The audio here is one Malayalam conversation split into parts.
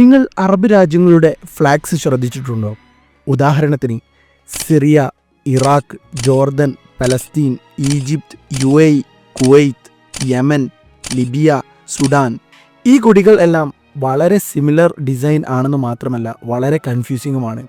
നിങ്ങൾ അറബ് രാജ്യങ്ങളുടെ ഫ്ലാഗ്സ് ശ്രദ്ധിച്ചിട്ടുണ്ടോ? ഉദാഹരണത്തിന് Syria Iraq Jordan Palestine Egypt U A Kuwait Yemen Libya Sudan. ഈ കൊടികൾ എല്ലാം വളരെ സിമിലർ ഡിസൈൻ ആണെന്ന് മാത്രമല്ല വളരെ കൺഫ്യൂസിങ്ങുമാണ്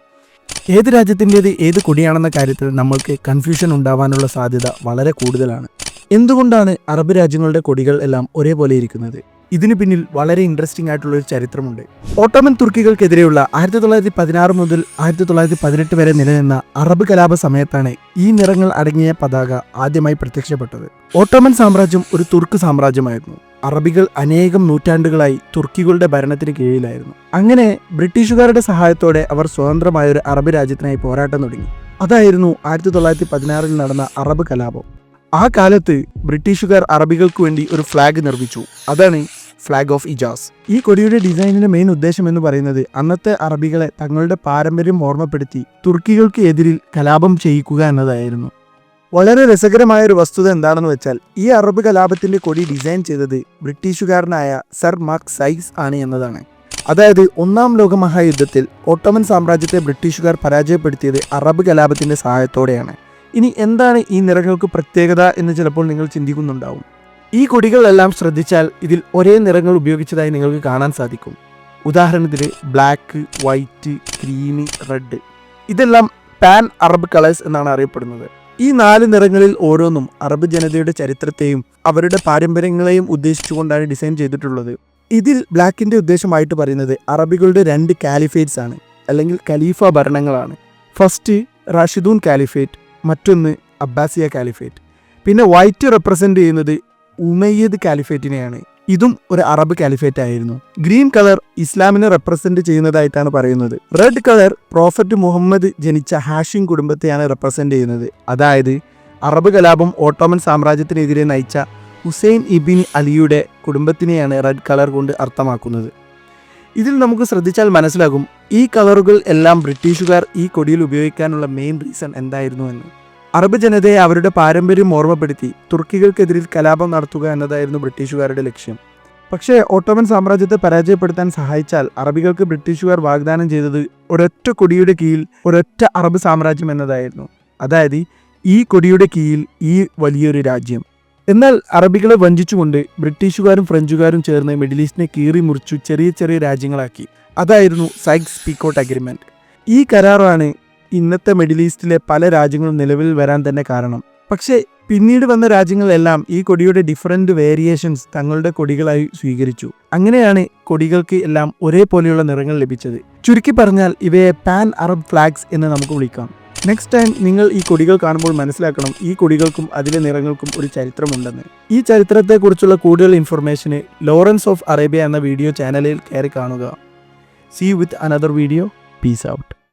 ഏത് രാജ്യത്തിന്റേത് ഏത് കൊടിയാണെന്ന കാര്യത്തിൽ നമ്മൾക്ക് കൺഫ്യൂഷൻ ഉണ്ടാവാനുള്ള സാധ്യത വളരെ കൂടുതലാണ്. എന്തുകൊണ്ടാണ് അറബ് രാജ്യങ്ങളുടെ കൊടികൾ എല്ലാം ഒരേപോലെ ഇരിക്കുന്നത്? ഇതിന് പിന്നിൽ വളരെ ഇൻട്രസ്റ്റിംഗ് ആയിട്ടുള്ള ഒരു ചരിത്രമുണ്ട്. ഓട്ടോമൻ തുർക്കികൾക്കെതിരെയുള്ള ആയിരത്തി തൊള്ളായിരത്തി പതിനാറ് മുതൽ ആയിരത്തി തൊള്ളായിരത്തി പതിനെട്ട് വരെ നിലനിന്ന അറബ് കലാപ സമയത്താണ് ഈ നിറങ്ങൾ അടങ്ങിയ പതാക ആദ്യമായി പ്രത്യക്ഷപ്പെട്ടത്. ഓട്ടോമൻ സാമ്രാജ്യം ഒരു തുർക്ക് സാമ്രാജ്യമായിരുന്നു. അറബികൾ അനേകം നൂറ്റാണ്ടുകളായി തുർക്കികളുടെ ഭരണത്തിന് കീഴിലായിരുന്നു. അങ്ങനെ ബ്രിട്ടീഷുകാരുടെ സഹായത്തോടെ അവർ സ്വതന്ത്രമായ ഒരു അറബ് രാജ്യത്തിനായി പോരാട്ടം തുടങ്ങി. അതായിരുന്നു ആയിരത്തി തൊള്ളായിരത്തി പതിനാറിൽ നടന്ന അറബ് കലാപം. ആ കാലത്ത് ബ്രിട്ടീഷുകാർ അറബികൾക്ക് വേണ്ടി ഒരു ഫ്ലാഗ് നിർമ്മിച്ചു. അതാണ് ഫ്ലാഗ് ഓഫ് ഇജാസ് ഈ കൊടിയുടെ ഡിസൈനിന്റെ മെയിൻ ഉദ്ദേശം എന്ന് പറയുന്നത് അന്നത്തെ അറബികളെ തങ്ങളുടെ പാരമ്പര്യം ഓർമ്മപ്പെടുത്തി തുർക്കികൾക്ക് എതിരിൽ കലാപം ചെയ്യിക്കുക എന്നതായിരുന്നു. വളരെ രസകരമായ ഒരു വസ്തുത എന്താണെന്ന് വെച്ചാൽ ഈ അറബ് കലാപത്തിന്റെ കൊടി ഡിസൈൻ ചെയ്തത് ബ്രിട്ടീഷുകാരനായ സർ മാർക്ക് സൈസ് ആണ് എന്നതാണ്. അതായത് ഒന്നാം ലോക മഹായുദ്ധത്തിൽ ഓട്ടോമൻ സാമ്രാജ്യത്തെ ബ്രിട്ടീഷുകാർ പരാജയപ്പെടുത്തിയത് അറബ് കലാപത്തിന്റെ സഹായത്തോടെയാണ്. ഇനി എന്താണ് ഈ നിറങ്ങൾക്ക് പ്രത്യേകത എന്ന് ചിലപ്പോൾ നിങ്ങൾ ചിന്തിക്കുന്നുണ്ടാവും. ഈ കൊടികളെല്ലാം ശ്രദ്ധിച്ചാൽ ഇതിൽ ഒരേ നിറങ്ങൾ ഉപയോഗിച്ചതായി നിങ്ങൾക്ക് കാണാൻ സാധിക്കും. ഉദാഹരണത്തിന് ബ്ലാക്ക് വൈറ്റ് ഗ്രീന് റെഡ്. ഇതെല്ലാം പാൻ അറബ് കളേഴ്സ് എന്നാണ് അറിയപ്പെടുന്നത്. ഈ നാല് നിറങ്ങളിൽ ഓരോന്നും അറബ് ജനതയുടെ ചരിത്രത്തെയും അവരുടെ പാരമ്പര്യങ്ങളെയും ഉദ്ദേശിച്ചുകൊണ്ടാണ് ഡിസൈൻ ചെയ്തിട്ടുള്ളത്. ഇതിൽ ബ്ലാക്കിന്റെ ഉദ്ദേശമായിട്ട് പറയുന്നത് അറബികളുടെ രണ്ട് കാലിഫേറ്റ്സ് ആണ് അല്ലെങ്കിൽ ഖലീഫ ഭരണങ്ങളാണ്. ഫസ്റ്റ് റാഷിദൂൻ കാലിഫേറ്റ് മറ്റൊന്ന് അബ്ബാസിയ കാലിഫേറ്റ്. പിന്നെ വൈറ്റ് റെപ്രസെന്റ് ചെയ്യുന്നത് ഉമയ്യദ് കാലിഫേറ്റിനെയാണ്. ഇതും ഒരു അറബ് കാലിഫേറ്റ് ആയിരുന്നു ഗ്രീൻ കളർ ഇസ്ലാമിനെ റെപ്രസെന്റ് ചെയ്യുന്നതായിട്ടാണ് പറയുന്നത്. റെഡ് കളർ പ്രോഫറ്റ് മുഹമ്മദ് ജനിച്ച ഹാഷിം കുടുംബത്തെയാണ് റെപ്രസെന്റ് ചെയ്യുന്നത്. അതായത് അറബ് കലാപം ഓട്ടോമൻ സാമ്രാജ്യത്തിനെതിരെ നയിച്ച ഹുസൈൻ ഇബിൻ അലിയുടെ കുടുംബത്തിനെയാണ് റെഡ് കളർ കൊണ്ട് അർത്ഥമാക്കുന്നത്. ഇതിൽ നമുക്ക് ശ്രദ്ധിച്ചാൽ മനസ്സിലാകും ഈ കളറുകൾ എല്ലാം ബ്രിട്ടീഷുകാർ ഈ കൊടിയിൽ ഉപയോഗിക്കാനുള്ള മെയിൻ റീസൺ എന്തായിരുന്നു എന്ന്. അറബ് ജനതയെ അവരുടെ പാരമ്പര്യം ഓർമ്മപ്പെടുത്തി തുർക്കികൾക്കെതിരിൽ കലാപം നടത്തുക എന്നതായിരുന്നു ബ്രിട്ടീഷുകാരുടെ ലക്ഷ്യം. പക്ഷേ ഓട്ടോമൻ സാമ്രാജ്യത്തെ പരാജയപ്പെടുത്താൻ സഹായിച്ചാൽ അറബികൾക്ക് ബ്രിട്ടീഷുകാർ വാഗ്ദാനം ചെയ്തത് ഒരൊറ്റ കൊടിയുടെ കീഴിൽ ഒരൊറ്റ അറബ് സാമ്രാജ്യം എന്നതായിരുന്നു. അതായത് ഈ കൊടിയുടെ കീഴിൽ ഈ വലിയൊരു രാജ്യം. എന്നാൽ അറബികളെ വഞ്ചിച്ചുകൊണ്ട് ബ്രിട്ടീഷുകാരും ഫ്രഞ്ചുകാരും ചേർന്ന് മിഡിൽ ഈസ്റ്റിനെ കീറി മുറിച്ചു ചെറിയ ചെറിയ രാജ്യങ്ങളാക്കി. അതായിരുന്നു സൈക്സ് പീക്കോട്ട് അഗ്രിമെന്റ്. ഈ കരാറാണ് ഇന്നത്തെ മിഡിൽ ഈസ്റ്റിലെ പല രാജ്യങ്ങളും നിലവിൽ വരാൻ തന്നെ കാരണം. പക്ഷേ പിന്നീട് വന്ന രാജ്യങ്ങളെല്ലാം ഈ കൊടിയുടെ ഡിഫറന്റ് വേരിയേഷൻസ് തങ്ങളുടെ കൊടികളായി സ്വീകരിച്ചു. അങ്ങനെയാണ് കൊടികൾക്ക് എല്ലാം ഒരേപോലെയുള്ള നിറങ്ങൾ ലഭിച്ചത്. ചുരുക്കി പറഞ്ഞാൽ ഇവയെ പാൻ അറബ് ഫ്ലാഗ്സ് എന്ന് നമുക്ക് വിളിക്കാം. നെക്സ്റ്റ് ടൈം നിങ്ങൾ ഈ കൊടികൾ കാണുമ്പോൾ മനസ്സിലാക്കണം ഈ കൊടികൾക്കും അതിലെ നിറങ്ങൾക്കും ഒരു ചരിത്രമുണ്ടെന്ന്. ഈ ചരിത്രത്തെക്കുറിച്ചുള്ള കൂടുതൽ ഇൻഫർമേഷന് ലോറൻസ് ഓഫ് അറേബ്യ എന്ന വീഡിയോ ചാനലിൽ കയറി കാണുക. See with another video peace out